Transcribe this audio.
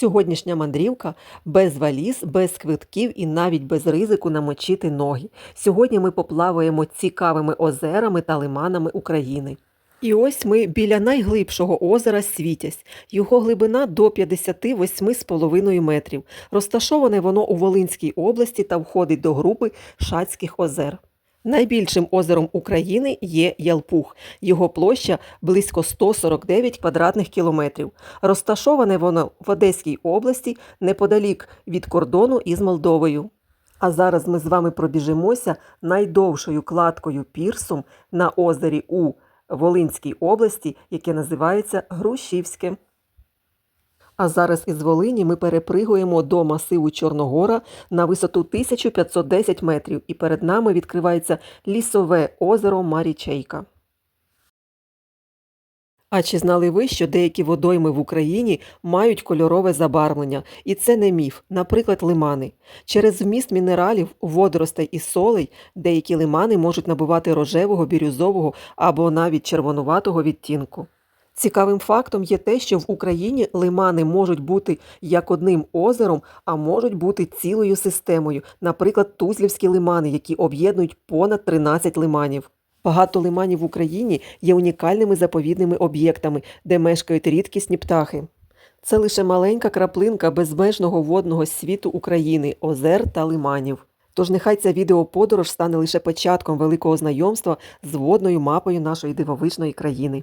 Сьогоднішня мандрівка без валіз, без квитків і навіть без ризику намочити ноги. Сьогодні ми поплаваємо цікавими озерами та лиманами України. І ось ми біля найглибшого озера Світязь. Його глибина до 58,5 метрів. Розташоване воно у Волинській області та входить до групи Шацьких озер. Найбільшим озером України є Ялпух. Його площа близько 149 квадратних кілометрів. Розташоване воно в Одеській області неподалік від кордону із Молдовою. А зараз ми з вами пробіжимося найдовшою кладкою пірсом на озері у Волинській області, яке називається Грушівське. А зараз із Волині ми перепригуємо до масиву Чорногора на висоту 1510 метрів, і перед нами відкривається лісове озеро Марічейка. А чи знали ви, що деякі водойми в Україні мають кольорове забарвлення? І це не міф, наприклад, лимани. Через вміст мінералів, водоростей і солей деякі лимани можуть набувати рожевого, бірюзового або навіть червонуватого відтінку. Цікавим фактом є те, що в Україні лимани можуть бути як одним озером, а можуть бути цілою системою, наприклад, Тузлівські лимани, які об'єднують понад 13 лиманів. Багато лиманів в Україні є унікальними заповідними об'єктами, де мешкають рідкісні птахи. Це лише маленька краплинка безмежного водного світу України, озер та лиманів. Тож нехай ця відеоподорож стане лише початком великого знайомства з водною мапою нашої дивовижної країни.